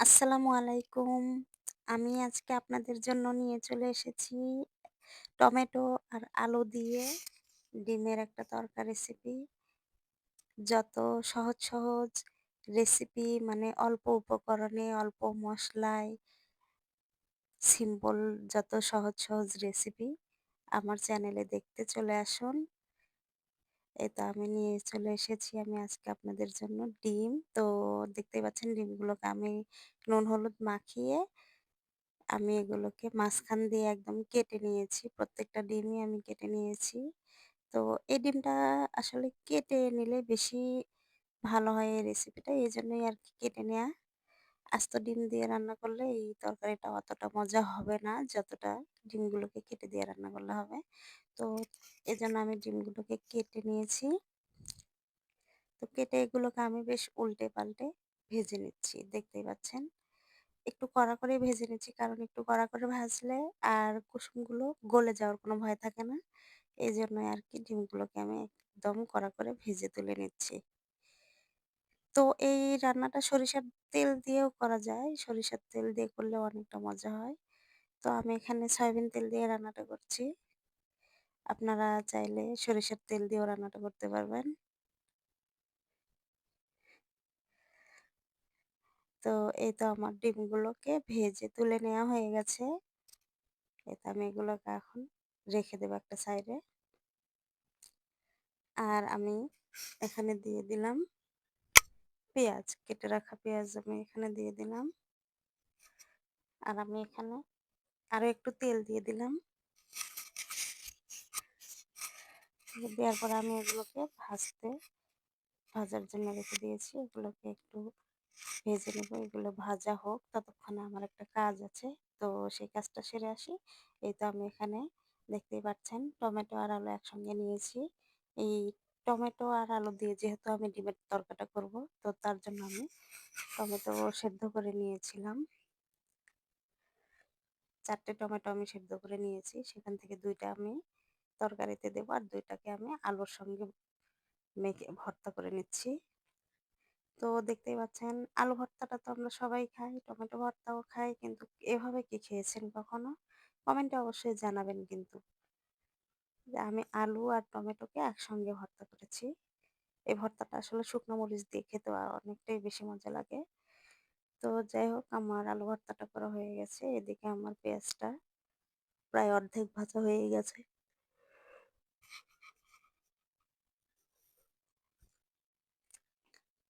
আসসালামু আলাইকুম। আমি আজকে আপনাদের জন্য নিয়ে চলে এসেছি টমেটো আর আলু দিয়ে ডিমের একটা তরকা রেসিপি। যত সহজ, সহজ রেসিপি মানে অল্প উপকরণে, অল্প মশলায় সিম্পল যত সহজ, সহজ রেসিপি আমার চ্যানেলে দেখতে চলে আসুন। এই তো আমি নিয়ে চলে এসেছি আমি আজকে আপনাদের জন্য ডিম। তো দেখতেই পাচ্ছেন ডিমগুলোকে আমি নুন, হলুদ মাখিয়ে আমি এগুলোকে মাঝখান দিয়ে একদম কেটে নিয়েছি। প্রত্যেকটা ডিমই আমি কেটে নিয়েছি। তো এই ডিমটা আসলে কেটে নিলে বেশি ভালো হয় এই রেসিপিটা। এই জন্যই আর কি কেটে নেয়া। আস্ত ডিম দিয়ে রান্না করলে এই তরকারিটা অতটা মজা হবে না, যতটা ডিমগুলোকে কেটে দিয়ে রান্না করলে হবে। তো এজন্য আমি ডিমগুলোকে কেটে নিয়েছি। তো কেটে এগুলোকে আমি বেশ উল্টে-পাল্টে ভেজে নিচ্ছি। দেখতেই পাচ্ছেন। একটু কড়া করে ভেজে নিচ্ছি কারণ একটু কড়া করে ভাজলে আর কুসুমগুলো গলে যাওয়ার কোনো ভয় থাকে না। এই জন্য আর কি ডিমগুলোকে আমি একদম কড়া করে ভেজে তুলে নিচ্ছি। তো এই রান্নাটা সরিষার তেল দিয়েও করা যায়। সরিষার তেল দিয়ে করলে অনেকটা মজা হয়। তো আমি এখানে সয়াবিন তেল দিয়ে রান্নাটা করছি। আপনারা চাইলে সরিষার তেল দিয়েও রান্নাটা করতে পারবেন। তো এই তো আমার ডিমগুলোকে ভেজে তুলে নেওয়া হয়ে গেছে। এই তো আমি এগুলোকে এখন রেখে দেবো একটা সাইডে। আর আমি এখানে দিয়ে দিলাম পেঁয়াজ। কেটে রাখা পেঁয়াজ আমি এখানে দিয়ে দিলাম। আর আমি এখানে আরও একটু তেল দিয়ে দিলাম। দেওয়ার পরে আমি এগুলোকে ভাজতে, ভাজার জন্য রেখে দিয়েছি। এগুলোকে একটু ভেজে নেব। এগুলো ভাজা হোক, ততক্ষণে আমার একটা কাজ আছে। তো সেই কাজটা সেরে আসি। এই তো আমি এখানে দেখতেই পাচ্ছেন, টমেটো আর আলু একসঙ্গে নিয়েছি। এই টমেটো আর আলু দিয়ে যেহেতু আমি ডিমের তরকাটা করব তো তার জন্য আমি টমেটো সেদ্ধ করে নিয়েছিলাম। চারটে টমেটো আমি সেদ্ধ করে নিয়েছি। সেখান থেকে দুইটা আমি তরকারিতে দেব আর দুইটাকে আমি আলুর সঙ্গে মেখে ভর্তা করে নিচ্ছি। তো দেখতেই পাচ্ছেন আলু ভর্তাটা তো আমরা সবাই খাই, টমেটো ভর্তাও খাই কিন্তু এভাবে কি খেয়েছেন কখনো? কমেন্টে অবশ্যই জানাবেন কিন্তু। আমি আলু আর টমেটোকে একসঙ্গে ভর্তা করেছি। এই ভর্তাটা আসলে শুকনো মরিচ দিয়ে খেতে অনেকটাই বেশি মজা লাগে। তো যাই হোক আমার আলু ভর্তাটা করা হয়ে গেছে। এদিকে আমার পেঁয়াজটা প্রায় অর্ধেক ভাজা হয়ে গেছে।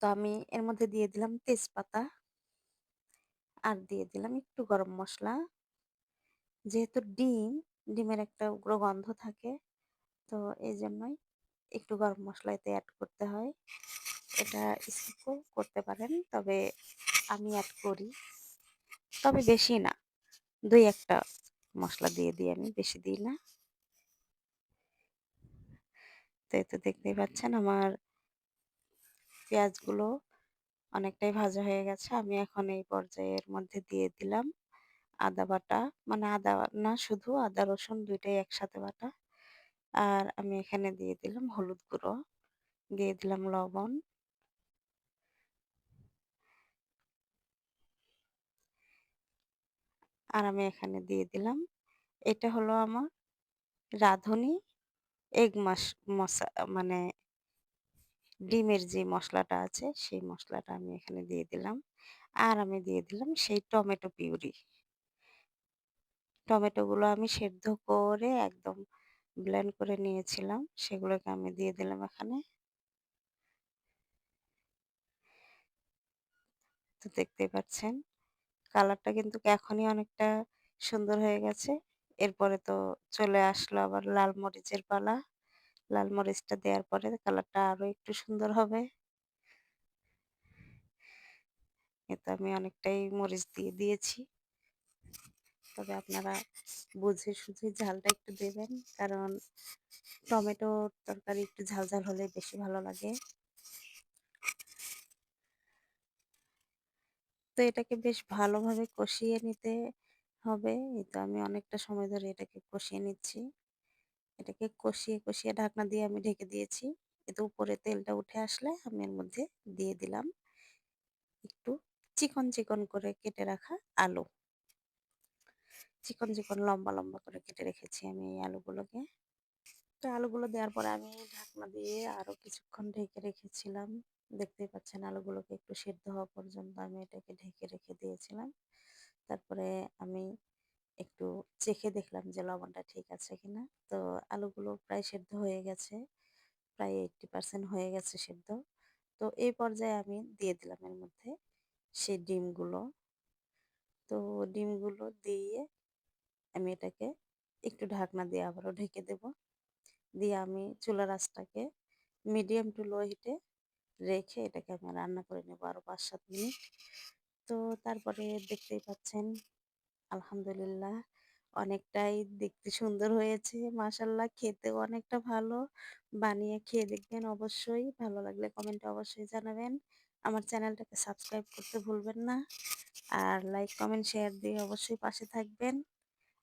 তো আমি এর মধ্যে দিয়ে দিলাম তেজপাতা। আর দিয়ে দিলাম একটু গরম মশলা যেহেতু ডিম, ডিমের একটা উগ্র গন্ধ থাকে। তো এই জন্যই একটু গরম মসলা এতে এড করতে হয়। এটা স্কিপও করতে পারেন। তবে আমি অ্যাড করি। তবে বেশি না। দুই একটা মশলা দিয়ে দিই আমি, বেশি দিই না। তো এই তো দেখতেই পাচ্ছেন আমার পেঁয়াজগুলো অনেকটাই ভাজা হয়ে গেছে। আমি এখন এই পর্যায়ের মধ্যে দিয়ে দিলাম আদা বাটা। মানে আদা না শুধু আদা রসুন দুইটাই একসাথে বাটা। আর আমি এখানে দিয়ে দিলাম হলুদ গুঁড়ো, দিয়ে দিলাম লবণ। আর আমি এখানে দিয়ে দিলাম এটা হলো আমার রাঁধুনি এগ মাস মশা মানে ডিমের যে মশলাটা আছে সেই মশলাটা আমি এখানে দিয়ে দিলাম। আর আমি দিয়ে দিলাম সেই টমেটো পিউরি। টমেটোগুলো আমি সেদ্ধ করে একদম ব্লেন্ড করে নিয়েছিলাম। সেগুলোকে আমি দিয়ে দিলাম এখানে। তো দেখতেই পাচ্ছেন, কালারটা কিন্তু এখনই অনেকটা সুন্দর হয়ে গেছে। এরপরে তো চলে আসলো আবার লাল মরিচের পালা। লাল মরিচটা দেওয়ার পরে কালারটা আরও একটু সুন্দর হবে। এতে আমি অনেকটাই মরিচ দিয়ে দিয়েছি। তবে আপনারা বুঝে সুঝে ঝালটা একটু দেবেন। কারণ টমেটোর তরকারি একটু ঝাল, ঝাল হলে বেশি ভালো লাগে। তো এটাকে বেশ ভালোভাবে কষিয়ে নিতে হবে। এই তো আমি অনেকটা সময় ধরে এটাকে কষিয়ে নিচ্ছি। এটাকে কষিয়ে, কষিয়ে ঢাকনা দিয়ে আমি ঢেকে দিয়েছি। এতে উপরে তেলটা উঠে আসলে আমি এর মধ্যে দিয়ে দিলাম একটু চিকন, চিকন করে কেটে রাখা আলু। চিকন, চিকন লম্বা, লম্বা করে কেটে রেখেছি আমি এই আলুগুলোকে। তো আলুগুলো দেওয়ার পরে আমি ঢাকনা দিয়ে আরও কিছুক্ষণ ঢেকে রেখেছিলাম। দেখতেই পাচ্ছেন আলুগুলোকে একটু সেদ্ধ হওয়া পর্যন্ত আমি এটাকে ঢেকে রেখে দিয়েছিলাম। তারপরে আমি একটু চেখে দেখলাম যে লবণটা ঠিক আছে কিনা। তো আলুগুলো প্রায় সেদ্ধ হয়ে গেছে। প্রায় 80% হয়ে গেছে সেদ্ধ। তো এই পর্যায়ে আমি দিয়ে দিলাম এর মধ্যে সেই ডিমগুলো। তো ডিমগুলো দিয়ে আমি এটাকে একটু ঢাকনা দিয়ে আবারও ঢেকে দেব। দিয়ে আমি চুলা আঁচটাকে মিডিয়াম টু লো হিটে রেখে এটাকে আমি রান্না করে নেব আরও ৫-৭ মিনিট। তো তারপরে দেখতেই পাচ্ছেন আলহামদুলিল্লাহ অনেকটাই দেখতে সুন্দর হয়েছে। মাশাআল্লাহ খেতেও অনেকটা ভালো। বানিয়ে খেয়ে দেখবেন অবশ্যই। ভালো লাগলে কমেন্টে অবশ্যই জানাবেন। আমার চ্যানেলটাকে সাবস্ক্রাইব করতে ভুলবেন না। আর লাইক, কমেন্ট, শেয়ার দিয়ে অবশ্যই পাশে থাকবেন।